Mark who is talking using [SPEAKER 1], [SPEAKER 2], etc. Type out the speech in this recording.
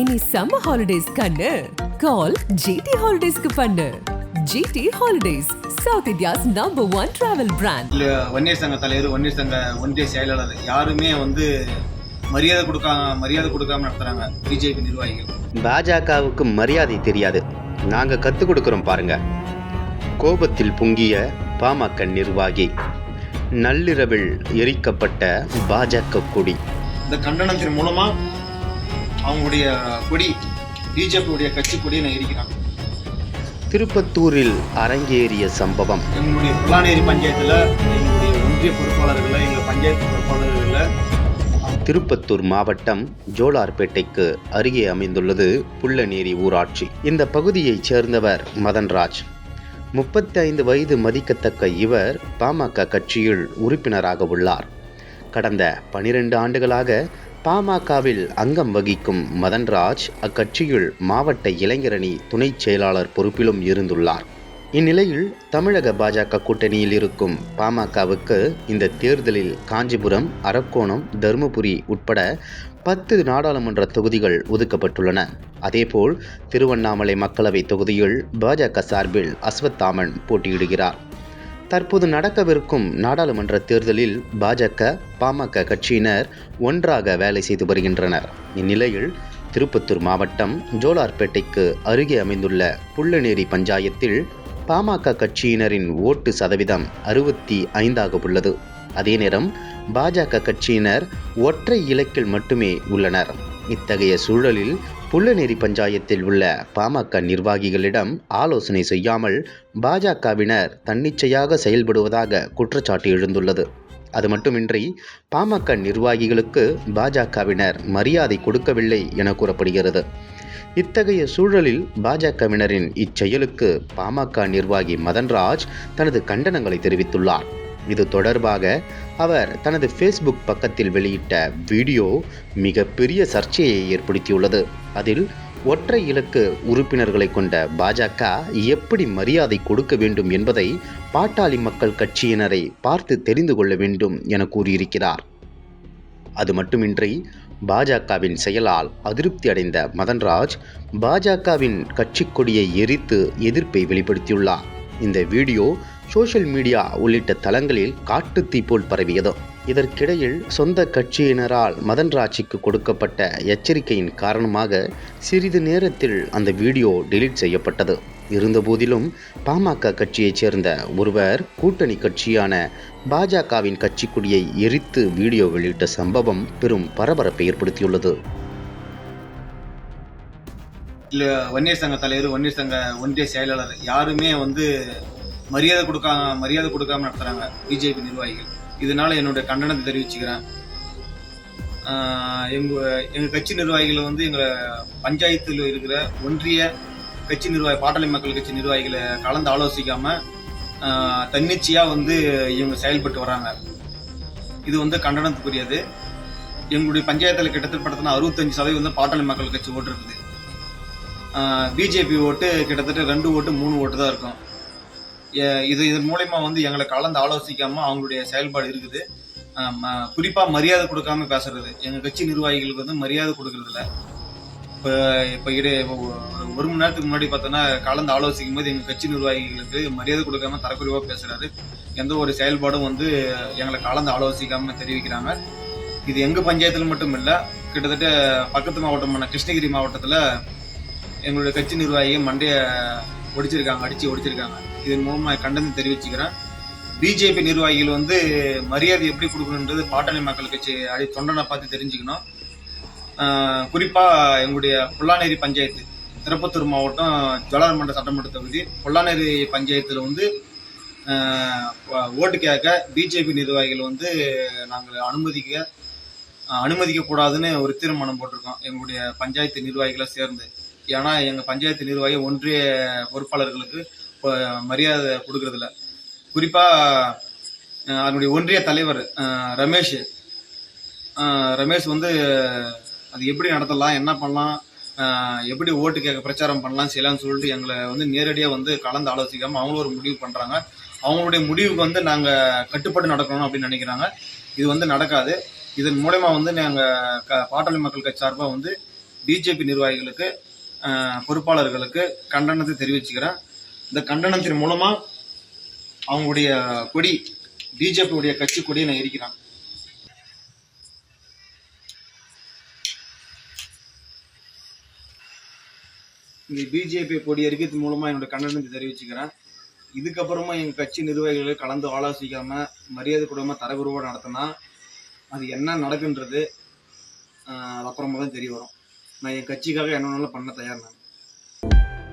[SPEAKER 1] இனி summer holidays கண்ணு. கால் GT ஹாலிடேஸ்க்கு பண்ணு. GT holidays south India's number one travel brand
[SPEAKER 2] இல்ல வன்னியர் சங்க தலைவர் வன்னியர் சங்க ஒன்றிய செயலாளர் யாருமே வந்து மரியாதை கொடுக்காம மரியாதை கொடுக்காம நடத்துறாங்க பிஜேபி நிர்வாகிகள்.
[SPEAKER 3] பாஜகவுக்கு மரியாதை தெரியாது. நாங்க கற்றுக் கொடுக்குறோம் பாருங்க. கோபத்தில் பொங்கிய பாமக நிர்வாகி நள்ளிரவில் எரிக்கப்பட்ட பாஜக கொடி.
[SPEAKER 2] இந்த கண்டனத்தின் மூலமா அவங்களுடைய கொடி பிஜேபியுடைய கட்சி கொடியை நான் இருக்கிறான்
[SPEAKER 3] திருப்பத்தூரில் அரங்கேறிய சம்பவம்.
[SPEAKER 2] எங்களுடைய புலானேரி பஞ்சாயத்துல எங்களுடைய ஒன்றிய பொறுப்பாளர்களை எங்கள் பஞ்சாயத்து பொறுப்பாளர்களை
[SPEAKER 3] திருப்பத்தூர் மாவட்டம் ஜோலார்பேட்டைக்கு அருகே அமைந்துள்ளது புள்ளநேரி ஊராட்சி. இந்த பகுதியைச் சேர்ந்தவர் மதன்ராஜ். முப்பத்தி ஐந்து வயது மதிக்கத்தக்க இவர் பாமக கட்சியில் உறுப்பினராக உள்ளார். கடந்த பனிரெண்டு ஆண்டுகளாக பாமகவில் அங்கம் வகிக்கும் மதன்ராஜ் அக்கட்சியில் மாவட்ட இளைஞரணி துணைச் செயலாளர் பொறுப்பிலும் இருந்துள்ளார். இந்நிலையில் தமிழக பாஜக கூட்டணியில் இருக்கும் பாமகவுக்கு இந்த தேர்தலில் காஞ்சிபுரம் அரக்கோணம் தருமபுரி உட்பட பத்து நாடாளுமன்ற தொகுதிகள் ஒதுக்கப்பட்டுள்ளன. அதேபோல் திருவண்ணாமலை மக்களவை தொகுதியில் பாஜக சார்பில் அஸ்வத்தாமன் போட்டியிடுகிறார். தற்போது நடக்கவிருக்கும் நாடாளுமன்ற தேர்தலில் பாஜக பாமக கட்சியினர் ஒன்றாக வேலை செய்து வருகின்றனர். இந்நிலையில் திருப்பத்தூர் மாவட்டம் ஜோலார்பேட்டைக்கு அருகே அமைந்துள்ள புள்ளநேரி பஞ்சாயத்தில் பாமக கட்சியினரின் ஓட்டு சதவீதம் அறுபத்தி ஐந்தாக உள்ளது. அதே நேரம் பாஜக கட்சியினர் ஒற்றை இலக்கில் மட்டுமே உள்ளனர். இத்தகைய சூழலில் புள்ளநேரி பஞ்சாயத்தில் உள்ள பாமக நிர்வாகிகளிடம் ஆலோசனை செய்யாமல் பாஜகவினர் தன்னிச்சையாக செயல்படுவதாக குற்றச்சாட்டு எழுந்துள்ளது. அது மட்டுமின்றி பாமக நிர்வாகிகளுக்கு பாஜகவினர் மரியாதை கொடுக்கவில்லை என கூறப்படுகிறது. இத்தகைய சூழலில் பாஜகவினரின் இச்செயலுக்கு பாமக நிர்வாகி மதன்ராஜ் தனது கண்டனங்களை தெரிவித்துள்ளார். இது தொடர்பாக அவர் தனது ஃபேஸ்புக் பக்கத்தில் வெளியிட்ட வீடியோ மிகப்பெரிய சர்ச்சையை ஏற்படுத்தியுள்ளது. அதில் ஒற்றை இலக்கு உறுப்பினர்களை கொண்ட பாஜக எப்படி மரியாதை கொடுக்க வேண்டும் என்பதை பாட்டாளி மக்கள் கட்சியினரை பார்த்து தெரிந்து கொள்ள வேண்டும் என கூறியிருக்கிறார். அது மட்டுமின்றி பாஜகவின் செயலால் அதிருப்தி அடைந்த மதன்ராஜ் பாஜகவின் கட்சி கொடியை எரித்து எதிர்ப்பை வெளிப்படுத்தியுள்ளார். இந்த வீடியோ சோஷியல் மீடியா உள்ளிட்ட தளங்களில் காட்டுத்தீ போல் பரவியது. இதற்கிடையில் சொந்த கட்சியினரால் மதன்ராஜிக்கு கொடுக்கப்பட்ட எச்சரிக்கையின் காரணமாக சிறிது நேரத்தில் அந்த வீடியோ டெலீட் செய்யப்பட்டது. இருந்தபோதிலும் பாமக கட்சியைச் சேர்ந்த ஒருவர் கூட்டணி கட்சியான பாஜகவின் கட்சி கொடியை எரித்து வீடியோ வெளியிட்ட சம்பவம் பெரும் பரபரப்பை ஏற்படுத்தியுள்ளது.
[SPEAKER 2] வன்னியர் சங்க தலைவர் வன்னியர் சங்க ஒன்றிய செயலாளர் யாருமே வந்து மரியாதை கொடுக்காம மரியாதை கொடுக்காம நடத்துறாங்க பிஜேபி நிர்வாகிகள். இதனால என்னுடைய கண்டனத்தை தெரிவிச்சுக்கிறேன். எங்க எங்க கட்சி நிர்வாகிகள் வந்து எங்க பஞ்சாயத்தில் இருக்கிற ஒன்றிய கட்சி நிர்வாகி பாட்டாளி மக்கள் கட்சி நிர்வாகிகளை கலந்து ஆலோசிக்காம தன்னிச்சையாக தன்னிச்சையா வந்து இவங்க செயல்பட்டு வராங்க. இது வந்து கண்டனத்துக்குரியது. எங்களுடைய பஞ்சாயத்தில் கிட்டத்தட்ட படுத்தினா அறுபத்தஞ்சு சதவீதம் வந்து பாட்டாளி மக்கள் கட்சி ஓட்டு இருக்குது. பிஜேபி ஓட்டு கிட்டத்தட்ட ரெண்டு ஓட்டு மூணு ஓட்டு தான் இருக்கும். இது இதன் மூலயமா வந்து எங்களை கலந்து ஆலோசிக்காம அவங்களுடைய செயல்பாடு இருக்குது. ம- குறிப்பா மரியாதை கொடுக்காம பேசுறது. எங்க கட்சி நிர்வாகிகளுக்கு வந்து மரியாதை கொடுக்கறது இல்ல இப்போ இப்போ இடை ஒரு ஒரு மணி நேரத்துக்கு முன்னாடி பார்த்தோன்னா கலந்து ஆலோசிக்கும் போது எங்க கட்சி நிர்வாகிகளுக்கு மரியாதை கொடுக்காம தரக்குறைவா பேசுறாரு. எந்த ஒரு செயல்பாடும் வந்து எங்களை கலந்து ஆலோசிக்காம தெரிவிக்கிறாங்க. இது எங்க பஞ்சாயத்துல மட்டும் இல்ல கிட்டத்தட்ட பக்கத்து மாவட்டமான கிருஷ்ணகிரி மாவட்டத்துல எங்களுடைய கட்சி நிர்வாகிகள் மண்டைய ஒடிச்சிருக்காங்க அடிச்சு ஒடிச்சிருக்காங்க. இதன் மூலமாக கண்டனம் தெரிவிச்சுக்கிறேன் பிஜேபி நிர்வாகிகள் வந்து மரியாதை எப்படி கொடுக்கணுன்றது பாட்டாளி மக்கள் கட்சி அடி தொண்டனை பார்த்து தெரிஞ்சுக்கணும். குறிப்பாக எங்களுடைய பொல்லாநேரி பஞ்சாயத்து திருப்பத்தூர் மாவட்டம் ஜோலார்மன்ற சட்டமன்ற தொகுதி. பொல்லானேரி பஞ்சாயத்தில் வந்து ஓட்டு கேட்க பிஜேபி நிர்வாகிகள் வந்து நாங்கள் அனுமதிக்க அனுமதிக்கக்கூடாதுன்னு ஒரு தீர்மானம் போட்டிருக்கோம் எங்களுடைய பஞ்சாயத்து நிர்வாகிகளை சேர்ந்து. ஏன்னா எங்கள் பஞ்சாயத்து நிர்வாகி ஒன்றிய பொறுப்பாளர்களுக்கு மரியாதை கொடுக்கறதில்ல. குறிப்பாக அதனுடைய ஒன்றிய தலைவர் ரமேஷ். ரமேஷ் வந்து அது எப்படி நடத்தலாம் என்ன பண்ணலாம் எப்படி ஓட்டு கேட்க பிரச்சாரம் பண்ணலாம் செய்யலாம்னு சொல்லிட்டு எங்களை வந்து நேரடியாக வந்து கலந்து ஆலோசிக்காமல் அவங்களும் ஒரு முடிவு பண்ணுறாங்க அவங்களுடைய முடிவுக்கு வந்து நாங்கள் கட்டுப்பட்டு நடக்கணும் அப்படின்னு நினைக்கிறாங்க. இது வந்து நடக்காது. இதன் மூலயமா வந்து நாங்கள் க- பாட்டாளி மக்கள் கட்சி சார்பாக வந்து பிஜேபி நிர்வாகிகளுக்கு பொறுப்பாளர்களுக்கு கண்டனத்தை தெரிவிச்சுக்கிறேன். இந்த கண்டனத்தின் மூலமா அவங்களுடைய கொடி பிஜேபியுடைய கட்சி கொடியை நான் எரிக்கிறேன். இந்த பிஜேபி கொடி எரிக்கிறது மூலமாக என்னோட கண்டனத்தை தெரிவிச்சுக்கிறேன். இதுக்கப்புறமா எங்கள் கட்சி நிர்வாகிகளை கலந்து ஆலோசிக்காமல் மரியாதை கூடமாக தரகுருவாக நடத்தினா அது என்ன நடக்குன்றது அது அப்புறமா தான் தெரிய வரும். நான் என் கட்சிக்காக என்ன பண்ண தயார் நான்.